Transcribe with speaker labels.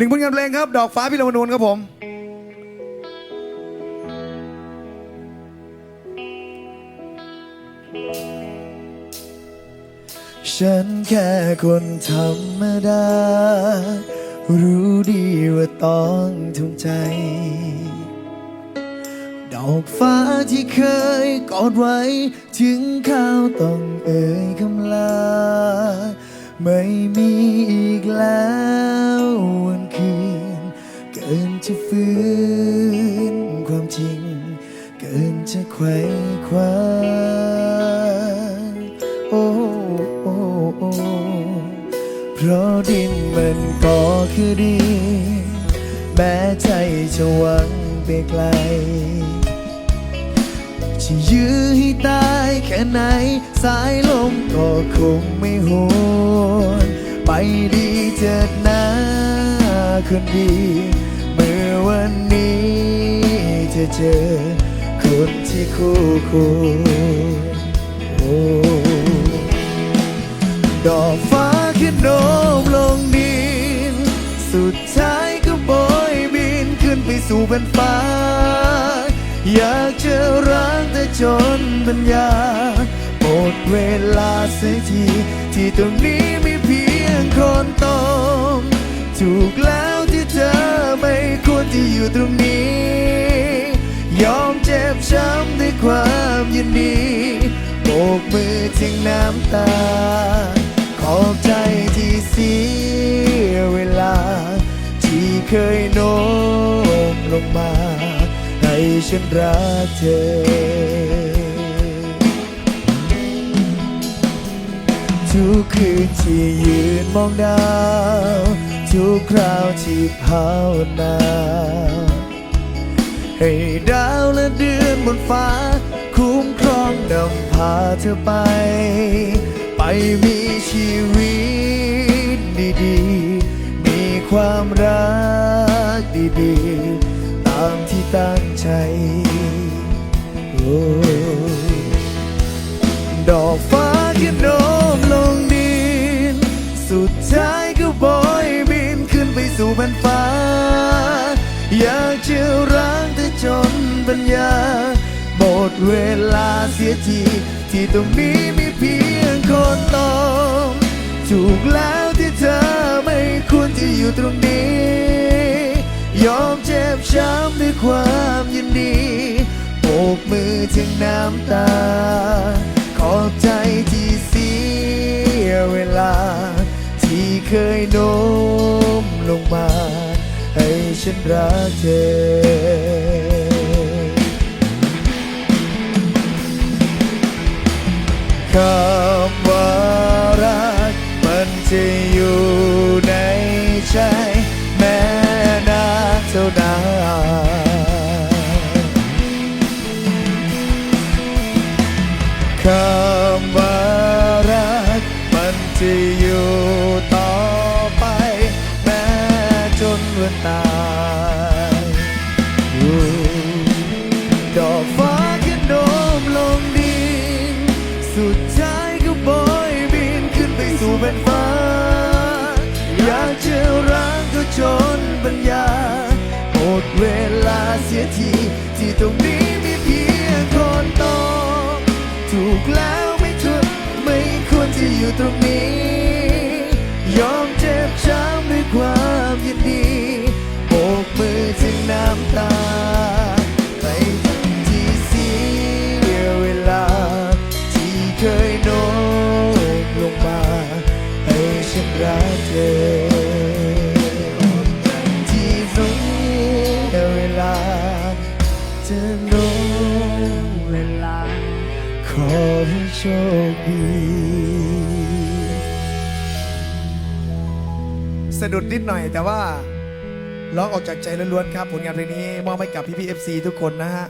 Speaker 1: นึ่งผลงานเพลงครับ ดอกฟ้าพิรมนูนครับผมฉันแค่คนธรรมดา รู้ดีว่าต้องทุ่มใจ ดอกฟ้าที่เคยกอดไว้ ถึงข้าวต้องเอ่ยคำลา ไม่มี จะไขว้คว้าโอ้โอ้โอ้เพราะดินมันก็คือดินแม้ใจจะหวังไปไกล จะยื้อให้ตายแค่ไหน สายลมก็คงไม่หวนไปดีเถิดนะคนดี เมื่อวันนี้เธอเจอ คนที่คู่ควรโอ้ดอกฟ้าขึ้นโน้มลงดิน สุดท้ายก็โบยบินขึ้นไปสู่บนฟ้า อยากจะรักแต่จนปัญญาหมดเวลาเสียที ที่ตรงนี้มีเพียงคนตองถูกแล้วที่เธอไม่ควรที่อยู่ตรงนี้ ช้ำด้วยความยินดีโบกมือทิ้งน้ำตา ขอบใจที่เสียเวลา ที่เคยโน้มลงมา ให้ฉันรักเธอทุกคืนที่ยืนมองดาว ทุกคราวที่ภาวนา ให้ดาวและเดือนบนฟ้า คุ้มครองนำพาเธอไป ไปมีชีวิตดีๆ มีความรักดีๆ ตามที่ตั้งใจโอ้ดอกฟ้าขึ้นโน้มลงดิน สุดท้ายก็บอยบินขึ้นไปสู่บนฟ้า อยากจะรักแต่จนปัญญาหมดเวลาเสียที ที่ตรงนี้มีเพียงคนตองถูกแล้วที่เธอไม่ควรที่อยู่ตรงนี้ ยอมเจ็บช้ำด้วยความยินดีโบกมือถึงน้ำตา ขอบใจที่เสียเวลา ที่เคยโน้ ฉันรักเธอคำว่า สุดท้ายก็บอยบินขึ้นไปสู่เป็นฟ้า อยากจะรักก็จนปัญญาหมดเวลาเสียที ที่ตรงนี้มีเพียงคนตองถูกแล้วไม่ทนไม่ควรที่อยู่ตรงนี้ ยอมเจ็บช้ำด้วยความยินดีโบกมือถึงน้ำตา จะรู้เวลา ขอให้โชคดีสะดุดนิดหน่อยแต่ว่าร้องออกจากใจล้วนๆครับ ผลงานเพลงนี้มอบให้กับพี่พีเอฟซีทุกคนนะฮะ